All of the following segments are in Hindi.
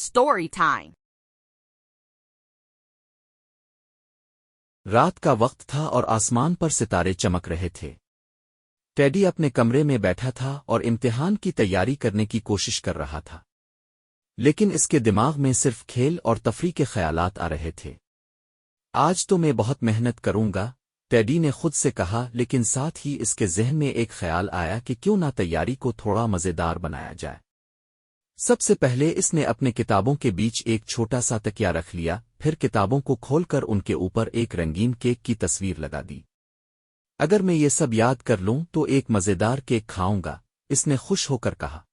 Story time. रात का वक्त था और आसमान पर सितारे चमक रहे थे। टेडी अपने कमरे में बैठा था और इम्तिहान की तैयारी करने की कोशिश कर रहा था। लेकिन इसके दिमाग में सिर्फ़ खेल और तफरी के ख्यालात आ रहे थे। आज तो मैं बहुत मेहनत करूँगा, टेडी ने खुद से कहा, लेकिन साथ ही इसके जहन में एक ख्याल आया कि क्यों ना तैयारी को थोड़ा मज़ेदार बनाया जाए। सबसे पहले इसने अपने किताबों के बीच एक छोटा सा तकिया रख लिया, फिर किताबों को खोलकर उनके ऊपर एक रंगीन केक की तस्वीर लगा दी। अगर मैं ये सब याद कर लूँ तो एक मज़ेदार केक खाऊँगा, इसने खुश होकर कहा।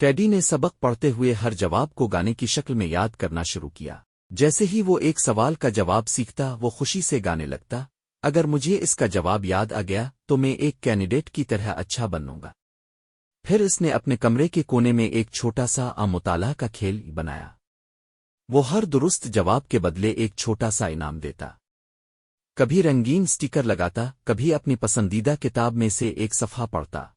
टेडी ने सबक पढ़ते हुए हर जवाब को गाने की शक्ल में याद करना शुरू किया। जैसे ही वो एक सवाल का जवाब सीखता, वो खुशी से गाने लगता, अगर मुझे इसका जवाब याद आ गया तो मैं एक कैंडिडेट की तरह अच्छा बनूँगा। फिर इसने अपने कमरे के कोने में एक छोटा सा आमुताला का खेल बनाया। वो हर दुरुस्त जवाब के बदले एक छोटा सा इनाम देता। कभी रंगीन स्टिकर लगाता, कभी अपनी पसंदीदा किताब में से एक सफ़ा पढ़ता।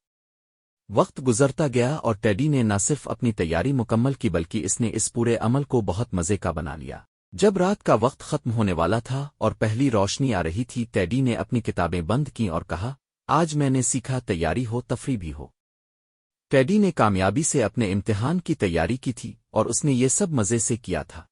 वक्त गुजरता गया और टेडी ने न सिर्फ़ अपनी तैयारी मुकम्मल की बल्कि इसने इस पूरे अमल को बहुत मज़े का बना लिया। जब रात का वक्त खत्म होने वाला था और पहली रोशनी आ रही थी, टेडी ने अपनी किताबें बंद की और कहा, आज मैंने सीखा तैयारी हो, तफरी भी हो। टेडी ने कामयाबी से अपने इम्तिहान की तैयारी की थी और उसने ये सब मज़े से किया था।